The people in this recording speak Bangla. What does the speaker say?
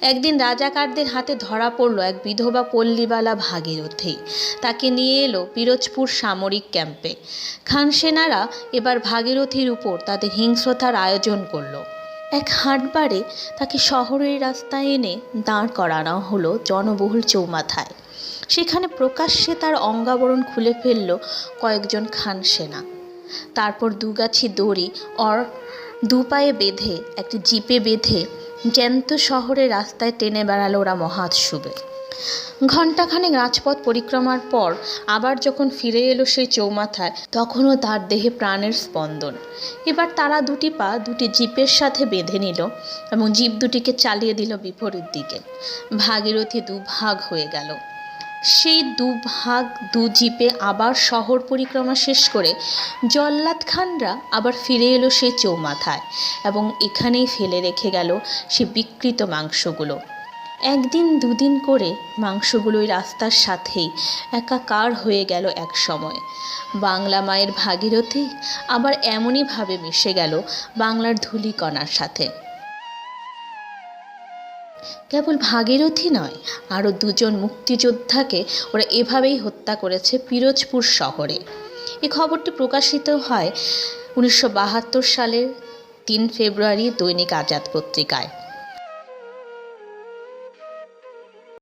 একদিন রাজাকারদের হাতে ধরা পড়ল এক বিধবা পল্লীবালা ভাগীরথী। তাকে নিয়ে এলো পিরোজপুর সামরিক ক্যাম্পে। খান সেনারা এবার ভাগীরথীর উপর তাদের হিংস্রতার আয়োজন করল। এক হাটবারে তাকে শহরের রাস্তায় এনে দাঁড় করানো হলো জনবহুল চৌমাথায়। সেখানে প্রকাশ্যে তার অঙ্গাবরণ খুলে ফেলল কয়েকজন খান সেনা। তারপর দুগাছি দড়ি অর দু পায়ে বেঁধে, একটি জিপে বেঁধে জ্যান্ত শহরে রাস্তায় টেনে বেড়ালো ওরা মহাৎসুবে ঘণ্টাখানেক রাজপথ পরিক্রমার পর আবার যখন ফিরে এলো সেই চৌমাথায়, তখনও তার দেহে প্রাণের স্পন্দন। এবার তারা দুটি পা দুটি জিপের সাথে বেঁধে নিল এবং জিপ দুটিকে চালিয়ে দিল বিপরীত দিকে। ভাগীরথী দুভাগ হয়ে গেল। সেই দুভাগ দু জিপে আবার শহর পরিক্রমা শেষ করে জল্লাদ খানরা আবার ফিরে এলো সেই চৌমাথায় এবং এখানেই ফেলে রেখে গেল সে বিকৃত মাংসগুলো। একদিন দুদিন করে মাংসগুলো ওই রাস্তার সাথেই একাকার হয়ে গেল এক সময়। বাংলা মায়ের ভাগীরথী আবার এমনইভাবে মিশে গেল বাংলার ধূলিকণার সাথে। কেবল ভাগীরথী নয়, আরও দুজন মুক্তিযোদ্ধাকে ওরা এভাবেই হত্যা করেছে পিরোজপুর শহরে। এ খবরটি প্রকাশিত হয় উনিশশো বাহাত্তর সালের তিন ফেব্রুয়ারি দৈনিক আজাদ পত্রিকায়।